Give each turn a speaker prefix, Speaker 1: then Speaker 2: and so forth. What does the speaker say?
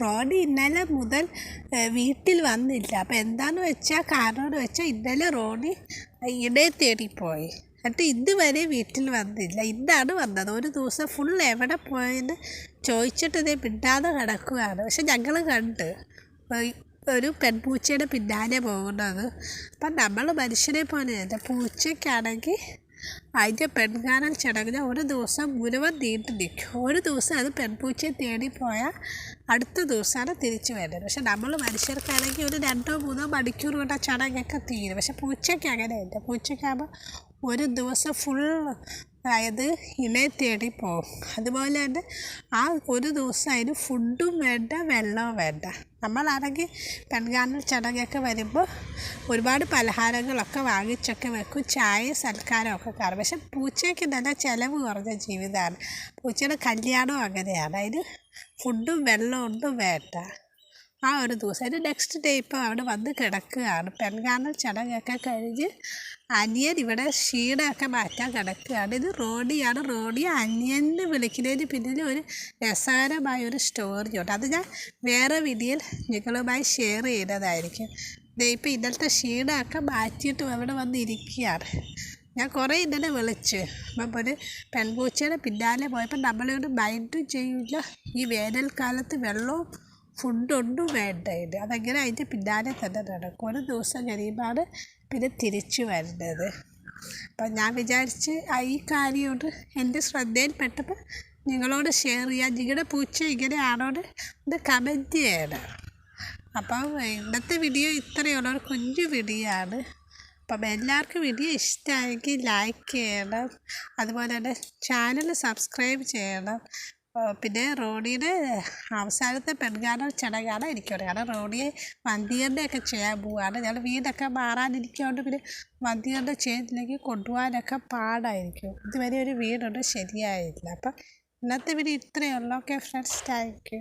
Speaker 1: റോഡി ഇന്നലെ മുതൽ വീട്ടിൽ വന്നില്ല. അപ്പം എന്താണെന്ന് വെച്ചാൽ കാരണമെന്ന് വെച്ചാൽ ഇന്നലെ റോഡി ഇടയെ തേടിപ്പോയി. എന്നിട്ട് ഇതുവരെ വീട്ടിൽ വന്നില്ല. ഇന്നാണ് വന്നത്. ഒരു ദിവസം ഫുൾ എവിടെ പോയെന്ന് ചോദിച്ചിട്ട് ഇതേ പിണ്ടാതെ കിടക്കുകയാണ് പക്ഷെ ഞങ്ങൾ കണ്ട്. ഒരു പെൺപൂച്ചയുടെ പിന്നാലെ പോകുന്നത്. അപ്പം നമ്മൾ മനുഷ്യനെ പോലെയല്ല. പൂച്ചയ്ക്കാണെങ്കിൽ അതിന്റെ പെൺകാലം ചടങ്ങിന് ഒരു ദിവസം മുഴുവൻ നീണ്ടു നിൽക്കും. ഒരു ദിവസം അത് പെൺപൂച്ചയെ തേടിപ്പോയാൽ അടുത്ത ദിവസമാണ് തിരിച്ചു വരുന്നത് പക്ഷെ നമ്മൾ മനുഷ്യർക്കാണെങ്കിൽ ഒരു രണ്ടോ മൂന്നോ മണിക്കൂർ കൊണ്ട് ആ ചടങ്ങൊക്കെ തീരും. പക്ഷെ പൂച്ചയ്ക്ക് അങ്ങനെയല്ല. പൂച്ചയ്ക്കാകുമ്പോൾ ഒരു ദിവസം ഫുൾ അതായത് ഇണയെ തേടി പോകും അതുപോലെ തന്നെ ആ ഒരു ദിവസം അതിന് ഫുഡും വേണ്ട വെള്ളവും വേണ്ട. നമ്മളാണെങ്കിൽ പെൺകാണൽ ചടങ്ങൊക്കെ വരുമ്പോൾ ഒരുപാട് പലഹാരങ്ങളൊക്കെ വാങ്ങിച്ചൊക്കെ വെക്കും. ചായ സൽക്കാരമൊക്കെ കാണും. പക്ഷെ പൂച്ചയ്ക്ക് നല്ല ചിലവ് കുറഞ്ഞ ജീവിതമാണ്. പൂച്ചയുടെ കല്യാണവും അങ്ങനെയാണ്. അതിന് ഫുഡും വെള്ളവും ഒന്നും വേണ്ട. ആ ഒരു ദിവസം. അതിന്റെ നെക്സ്റ്റ് ഡേ ഇപ്പോൾ അവിടെ വന്ന് കിടക്കുകയാണ്. പെൺകാണൽ ചടങ്ങൊക്കെ കഴിഞ്ഞ് അനിയൻ ഇവിടെ ക്ഷീണമൊക്കെ മാറ്റാൻ കിടക്കുകയാണ്. ഇത് റോഡിയാണ് റോഡി അനിയനെ വിളിക്കുന്നതിന് പിന്നിൽ ഒരു രസകരമായ ഒരു സ്റ്റോറിയുണ്ട് അത് ഞാൻ വേറെ വീഡിയോയിൽ നിങ്ങളുമായി ഷെയർ ചെയ്യുന്നതായിരിക്കും ഇപ്പോൾ ഇന്നലത്തെ ക്ഷീണമൊക്കെ മാറ്റിയിട്ട് അവിടെ വന്നിരിക്കുകയാണ്. ഞാൻ കുറേ ഇന്നലെ വിളിച്ച്. അപ്പം ഒരു പെൺപൂച്ചയുടെ പിന്നാലെ പോയപ്പോൾ നമ്മളിവിടെ മൈൻഡും ചെയ്യില്ല. ഈ വേനൽക്കാലത്ത് വെള്ളവും ഫുഡൊന്നും വേണ്ട ഇതിന് അതങ്ങനെ അതിന്റെ പിന്നാലെ തന്നെ നടക്കും. ഒരു ദിവസം കഴിയുമ്പോഴാണ് പിന്നെ തിരിച്ചു വരുന്നത് അപ്പം ഞാൻ വിചാരിച്ച് ഈ കാര്യമുണ്ട് എന്റെ ശ്രദ്ധയിൽപ്പെട്ടപ്പോൾ നിങ്ങളോട് ഷെയർ ചെയ്യാം. നിങ്ങളുടെ പൂച്ച ഇങ്ങനെയാണോന്ന് ഒന്ന് കമന്റ് ചെയ്യണം. അപ്പം ഇന്നത്തെ വീഡിയോ ഇത്രയുള്ള ഒരു കുഞ്ഞു വീഡിയോ ആണ്. അപ്പം എല്ലാവർക്കും വീഡിയോ ഇഷ്ടമായെങ്കിൽ ലൈക്ക് ചെയ്യണം. അതുപോലെ തന്നെ ചാനൽ സബ്സ്ക്രൈബ് ചെയ്യണം. പിന്നെ റോഡിയുടെ അവസാനത്തെ പെൺകാലം ചടങ്ങാണ് എനിക്കറിയാം കാരണം റോഡിയെ ഒക്കെ ചെയ്യാൻ പോവുകയാണ് ഞങ്ങൾ വീടൊക്കെ മാറാനിരിക്കുകൊണ്ട് പിന്നെ വന്ധ്യകളുടെ ചെയ്തില്ലെങ്കിൽ കൊണ്ടുപോകാനൊക്കെ പാടായിരിക്കും. ഇതുവരെ ഒരു വീടുണ്ട് ശരിയായില്ല. അപ്പം ഇന്നത്തെ വീട് ഇത്രയേ ഉള്ളൂ. Okay friends thank you